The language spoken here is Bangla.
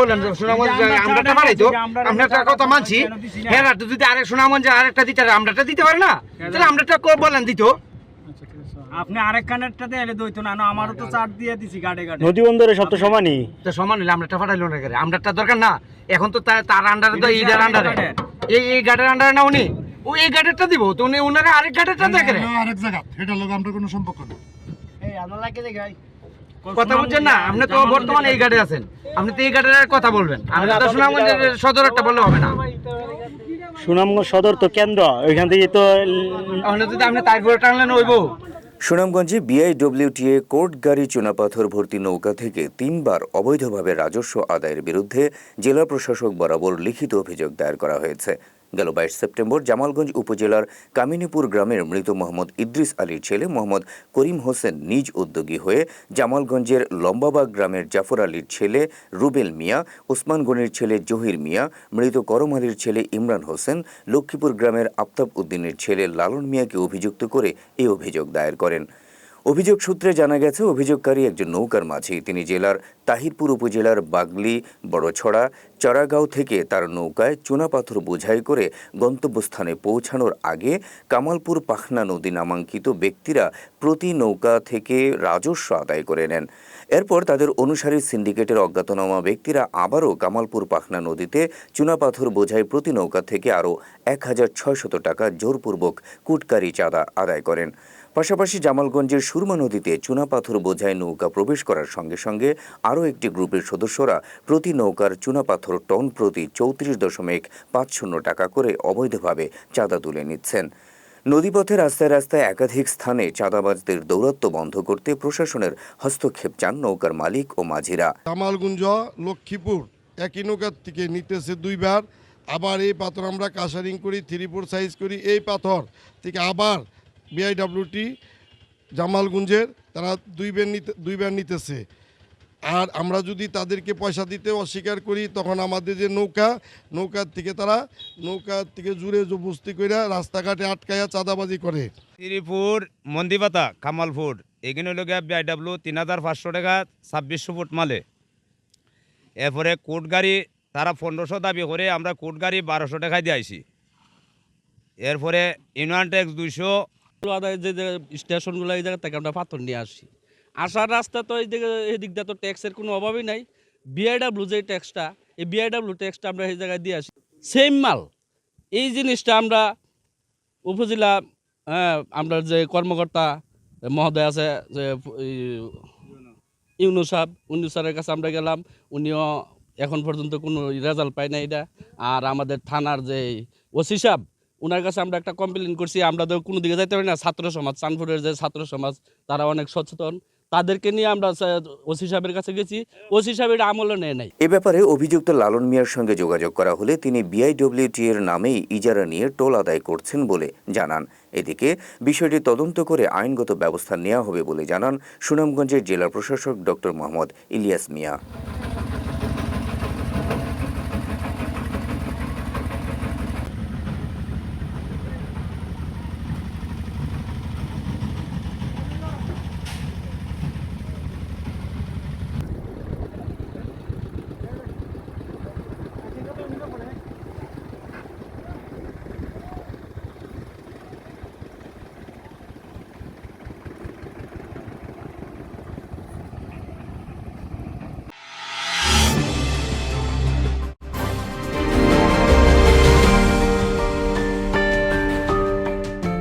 বলেন সুনামগঞ্জ আমরাটা বাড়াই তো আমরাটা কথা মানছি। হ্যাঁ যদি আরেক সুনামগঞ্জে আরেকটা দিতে আমরাটা দিতে পারে না? তাহলে আমরাটা কো বলেন দিত। আপনি আরেক কানেরটাতে এলে দইতো না না আমারও তো চার দিয়ে দিছি গাড়ে গাড়ে নদী বন্দরে সব তো সমানই। তো সমান হলে আমরাটা ফাটাইলো না করে আমরাটা দরকার না। এখন তো তার তার আন্ডারে তো আন্ডারে এই এই গাড়ির আন্ডারে না উনি? ও এই দিব তো উনি উনারে আরেক গাড়িটা দেখে আরেক জায়গা। এটা লোক আমরা কোনো সম্পর্ক নেই। কথা বুঝছেন না আপনি তো বর্তমানে এই গাড়ি আছেন। আপনি তো এই গাড়ির কথা বলবেন। আমি তো সুনামগঞ্জের সদর একটা বললে হবে না। সুনামগঞ্জ সদর তো কেন্দ্র ওইখান থেকে তো যদি আপনি তারপরে টানলেন ওইব। সুনামগঞ্জে বিআইডব্লিউটিএ কোর্ট গাড়ি চুনাপাথর ভর্তি নৌকা থেকে তিনবার অবৈধভাবে রাজস্ব আদায়ের বিরুদ্ধে জেলা প্রশাসক বরাবর লিখিত অভিযোগ দায়ের করা হয়েছে। গেল বাইশ সেপ্টেম্বর জামালগঞ্জ উপজেলার কামিনীপুর গ্রামের মৃত মোহাম্মদ ইদ্রিস আলীর ছেলে মোহাম্মদ করিম হোসেন নিজ উদ্যোগী হয়ে জামালগঞ্জের লম্বাবাগ গ্রামের জাফর আলীর ছেলে রুবেল মিয়া, ওসমান গনির ছেলে জহির মিয়া, মৃত করম আলীর ছেলে ইমরান হোসেন, লক্ষ্মীপুর গ্রামের আফতাব উদ্দিনের ছেলে লালন মিয়াকে অভিযুক্ত করে এই অভিযোগ দায়ের করেন। অভিযোগ সূত্রে জানা গেছে, অভিযোগকারী একজন নৌকার মাঝি। তিনি জেলার তাহিরপুর উপজেলার বাগলি, বড়ছড়া চড়াগাঁও থেকে তার নৌকায় চুনাপাথর বোঝাই করে গন্তব্যস্থানে পৌঁছানোর আগে কামালপুর পাখনা নদী নামাঙ্কিত ব্যক্তিরা প্রতি নৌকা থেকে রাজস্ব আদায় করে নেন। এরপর তাদের অনুসারী সিন্ডিকেটের অজ্ঞাতনামা ব্যক্তিরা আবারও কামালপুর পাখনা নদীতে চুনাপাথর বোঝাই প্রতি নৌকা থেকে আরও এক হাজার ছয়শত টাকা জোরপূর্বক কুটকারি চাঁদা আদায় করেন। পাশাপাশি জামালগঞ্জের সুরমা নদীতে চুনাপাথর বোঝায় নৌকা প্রবেশ করার সঙ্গে সঙ্গে আরও একটি গ্রুপের সদস্যরা প্রতি নৌকার চুনাপাথর টন প্রতি চৌত্রিশ দশমিক পাঁচ শূন্য টাকা করে অবৈধভাবে চাঁদা তুলে নিচ্ছেন। নদীপথে রাস্তায় রাস্তায় একাধিক স্থানে চাঁদাবাজদের দৌরাত্ম্য বন্ধ করতে প্রশাসনের হস্তক্ষেপ চান নৌকার মালিক ও মাঝিরা। কামালগুঞ্জ লক্ষ্মীপুর একই নৌকার থেকে নিতেছে দুইবার। আবার এই পাথর আমরা কাশারিং করি, থ্রি ফোর সাইজ করি, এই পাথর থেকে আবার বিআইডব্লিউটি জামালগুঞ্জের, তারা দুইবার নিতে দুইবার নিতেছে। আর আমরা যদি তাদেরকে পয়সা দিতে অস্বীকার করি, তখন আমাদের যে নৌকা, নৌকার থেকে তারা, নৌকার থেকে জুড়ে জবস্তি করে রাস্তাঘাটে আটকায়া চাঁদাবাজি করে। শ্রীপুর, মন্দিপাতা, কামালপুর এখানে হলো গিয়া বিআইডাব্লিউ তিন হাজার পাঁচশো টাকা, ছাব্বিশশো ফুট মালে। এরপরে কোর্ট গাড়ি তারা পনেরোশো দাবি করে, আমরা কোর্ট গাড়ি বারোশো টাকায় দিয়ে আইছি। এরপরে ইউনিয়ন ট্যাক্স দুইশো আদায় যে স্টেশনগুলো এই জায়গা থেকে আমরা পাথর নিয়ে আসি। আসার রাস্তা তো এই দিকে তো ট্যাক্সের কোনো অভাবই নাই। বিআইডাব্লিউ যে ট্যাক্সটা, এই বিআইডাব্লিউ ট্যাক্সটা আমরা এই জায়গায় দিয়ে আসি। সেম মাল। এই জিনিসটা আমরা উপজেলা হ্যাঁ আমরা যে কর্মকর্তা মহোদয় আছে, যে ইউনু সাহেব, উনি স্যারের কাছে আমরা গেলাম। উনিও এখন পর্যন্ত কোনো রেজাল্ট পায় না এটা। আর আমাদের থানার যে ওসি সাহেব ওনার কাছে আমরা একটা কমপ্লেন করছি, আমরা তো কোনো দিকে যাইতে পারি না। ছাত্র সমাজ চানপুরের যে ছাত্র সমাজ, তারা অনেক সচেতন। তাদেরকে নিয়ে আমরা ওসি সাহেবের কাছে গেছি। ওসি সাহেব এটা আমলও নেয় নাই। এ ব্যাপারে অভিযুক্ত লালন মিয়ার সঙ্গে যোগাযোগ করা হলে তিনি বিআইডব্লিউটি এর নামেই ইজারা নিয়ে টোল আদায় করছেন বলে জানান। এদিকে বিষয়টি তদন্ত করে আইনগত ব্যবস্থা নেওয়া হবে বলে জানান সুনামগঞ্জের জেলা প্রশাসক ডক্টর মোহাম্মদ ইলিয়াস মিয়া।